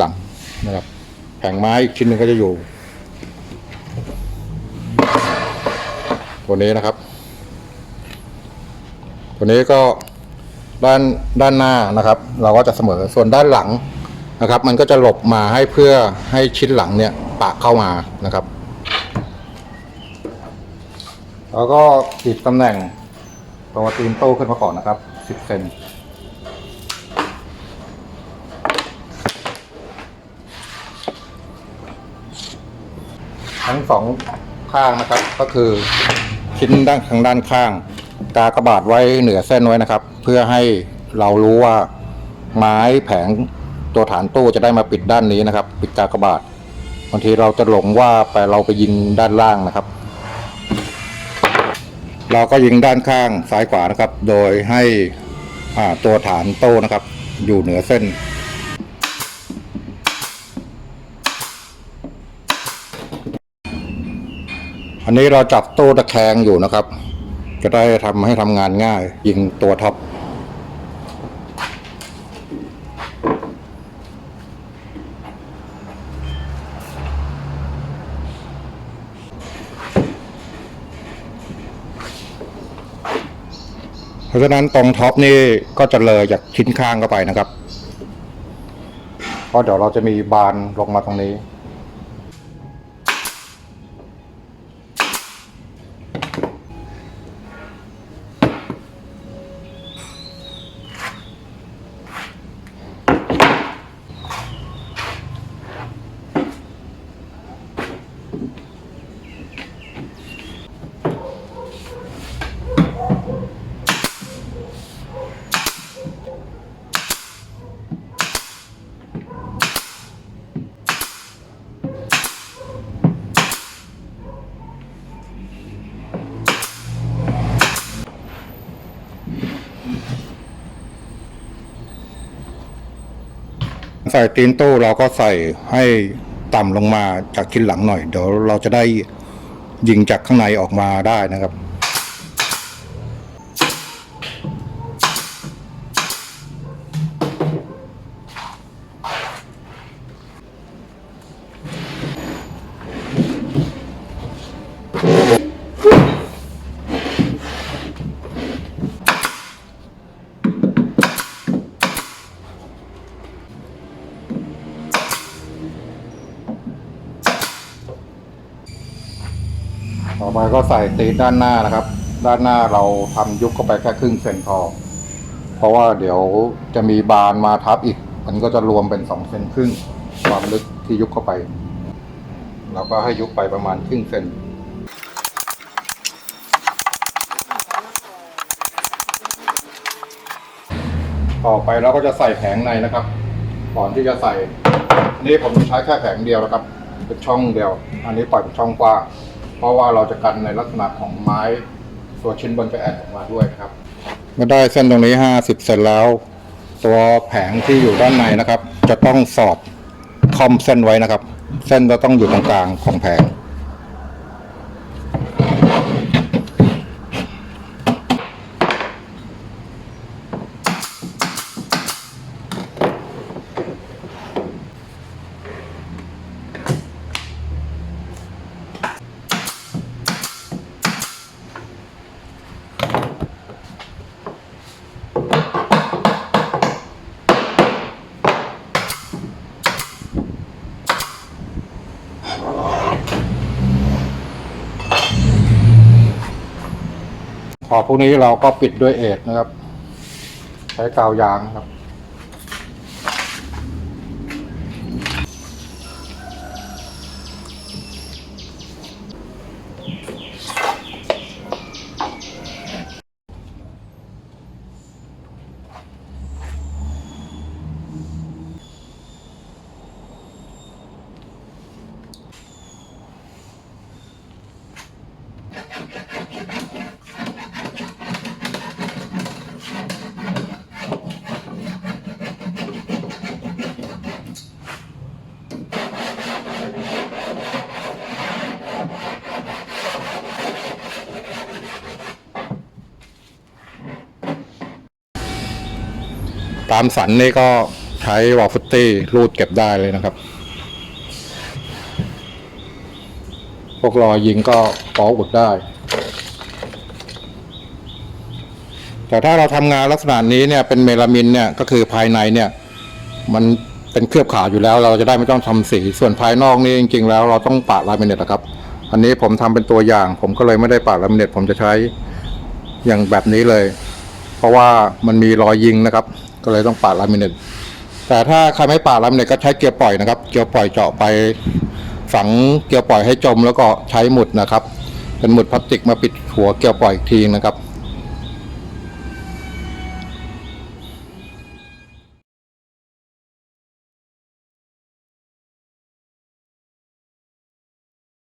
หลังนะครับแผงไม้อีกชิ้นหนึ่งก็จะอยู่ ตัวนี้นะครับ ตัวนี้ก็ด้านด้านหน้านะครับ เราก็จะเสมอส่วนด้านหลังนะครับ มันก็จะหลบมาให้เพื่อให้ชิ้นหลังเนี่ยปะเข้ามานะครับแล้วก็ติดตำแหน่งตัวตีนโต้ขึ้นมาก่อนนะครับ 10 เซน ทั้งสองข้างนะครับ ก็คือชิ้นด้านทางด้านข้าง กากระบาดไว้เหนือเส้นไว้นะครับ เพื่อให้เรารู้ว่าไม้แผงตัวฐานตู้จะได้มาปิดด้านนี้นะครับ ปิดกากระบาดบางทีเราจะหลงว่าไปเราไปยิงด้านล่างนะครับ เราก็ยิงด้านข้างซ้ายขวานะครับ โดยให้ตัวฐานโต้นะครับ อยู่เหนือเส้น อันนี้เราจับโต้ตะแคงอยู่นะครับ จะได้ทำให้ทำงานง่าย ยิงตัวท็อปเพราะฉะนั้นตรงท็อปนี่ก็จะเลยจากชิ้นข้างเข้าไปนะครับ เพราะเดี๋ยวเราจะมีบานลงมาตรงนี้ ใส่ตีนตู้เราก็ใส่ให้ต่ำลงมาจากชิ้นหลังหน่อย เดี๋ยวเราจะได้ยิงจากข้างในออกมาได้นะครับ ต่อไปก็ใส่ตีนด้านหน้านะครับ ด้านหน้าเราทำยุบเข้าไปแค่ครึ่งเซนพอเพราะว่าเดี๋ยวจะมีบานมาทับอีก มันก็จะรวมเป็นสองเซนครึ่งความลึกที่ยุบเข้าไปเราก็ให้ยุบไปประมาณครึ่งเซนต่อไปเราก็จะใส่แผงในนะครับ ก่อนที่จะใส่ นี่ผมใช้แค่แผงเดียวนะครับ เป็นช่องเดียว อันนี้ปล่อยเป็นช่องกว้าง ราะว่าเราจะกันในลักษณะของไม้ตัวชิ้นบนจะแอดออกมาด้วยครับเมื่อได้เส้นตรงนี้ 50 เสร็จแล้ว ตัวแผงที่อยู่ด้านในนะครับ จะต้องสอดคอมเส้นไว้นะครับ เส้นจะต้องอยู่ตรงกลางของแผง อพวกนี้เราก็ปิดด้วยเอทนะครับ ใช้กาวยางครับ ตามสันนี่ก็ใช้วอลฟุตตี้รูดเก็บได้เลยนะครับ พวกรอยยิงก็ปออุดได้ แต่ถ้าเราทำงานลักษณะนี้เนี่ยเป็นเมลามินเนี่ยก็คือภายในเนี่ย มันเป็นเคลือบขาวอยู่แล้ว เราจะได้ไม่ต้องทำสีส่วนภายนอกนี่จริง ๆ แล้วเราต้องปะลามิเนตนะครับ อันนี้ผมทำเป็นตัวอย่าง ผมก็เลยไม่ได้ปะลามิเนตผมจะใช้อย่างแบบนี้เลย เพราะว่ามันมีรอยยิงนะครับ ก็เลยต้องปาดลามิเนตแต่ถ้าใครไม่ปาดลามิเนตก็ใช้เกียร์ปล่อยนะครับ เกียร์ปล่อยเจาะไปฝังเกียร์ปล่อยให้จมแล้วก็ใช้หมุดนะครับ เป็นหมุดพลาสติกมาปิดหัวเกียร์ปล่อยอีกทีนะครับ